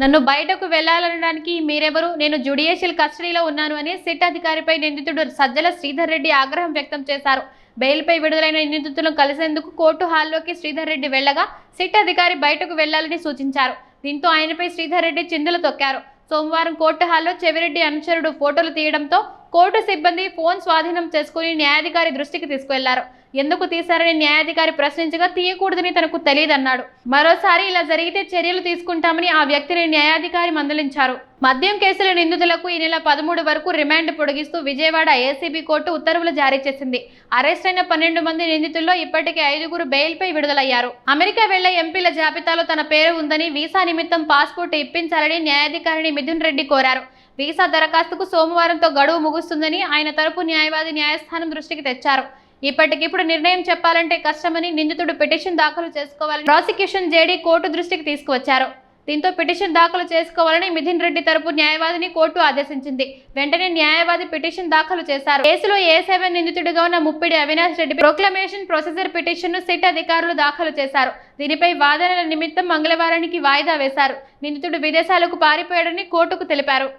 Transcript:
నన్ను బయటకు వెళ్ళాలనడానికి మీరెవరు? నేను జుడిషియల్ కస్టడీలో ఉన్నాను అని సిట్ అధికారిపై నిందితుడు సజ్జల శ్రీధర్ రెడ్డి ఆగ్రహం వ్యక్తం చేశారు. బెయిల్పై విడుదలైన నిందితులను కలిసేందుకు కోర్టు హాల్లోకి శ్రీధర్ రెడ్డి వెళ్ళగా సిట్ అధికారి బయటకు వెళ్ళాలని సూచించారు. దీంతో ఆయనపై శ్రీధర్ రెడ్డి చిందులు తొక్కారు. సోమవారం కోర్టు హాల్లో చెవిరెడ్డి అనుచరుడు ఫోటోలు తీయడంతో కోర్టు సిబ్బంది ఫోన్ స్వాధీనం చేసుకుని న్యాయాధికారి దృష్టికి తీసుకువెళ్ళారు. ఎందుకు తీశారని న్యాయాధికారి ప్రశ్నించగా తీయకూడదని తనకు తెలియదన్నాడు. మరోసారి ఇలా జరిగితే చర్యలు తీసుకుంటామని ఆ వ్యక్తిని న్యాయాధికారి మందలించారు. మద్యం కేసుల నిందితులకు ఈ నెల పదమూడు వరకు రిమాండ్ పొడిగిస్తూ విజయవాడ ఏసీబీ కోర్టు ఉత్తర్వులు జారీ చేసింది. అరెస్ట్ అయిన పన్నెండు మంది నిందితుల్లో ఇప్పటికే ఐదుగురు బెయిల్పై విడుదలయ్యారు. అమెరికా వెళ్ళే ఎంపీల జాబితాలో తన పేరు ఉందని వీసా నిమిత్తం పాస్పోర్ట్ ఇప్పించాలని న్యాయాధికారిని మిథున్ రెడ్డి కోరారు. వీసా దరఖాస్తుకు సోమవారంతో గడువు ముగుస్తుందని ఆయన తరపు న్యాయవాది న్యాయస్థానం దృష్టికి తెచ్చారు. ఇప్పటికిప్పుడు నిర్ణయం చెప్పాలంటే కష్టమని నిందితుడు పిటిషన్ దాఖలు చేసుకోవాలని ప్రాసిక్యూషన్ జేడీ కోర్టు దృష్టికి తీసుకువచ్చారు. దీంతో పిటిషన్ దాఖలు చేసుకోవాలని మిథిన్ రెడ్డి తరపు న్యాయవాదిని కోర్టు ఆదేశించింది. వెంటనే న్యాయవాది పిటిషన్ దాఖలు చేశారు. కేసులో ఏ సెవెన్ నిందితుడిగా ఉన్న ముప్పిడి అవినాష్ రెడ్డి ప్రొక్లమేషన్ ప్రొసెసర్ పిటిషన్ను సిట్ అధికారులు దాఖలు చేశారు. దీనిపై వాదనల నిమిత్తం మంగళవారానికి వాయిదా వేశారు. నిందితుడు విదేశాలకు పారిపోయాడని కోర్టుకు తెలిపారు.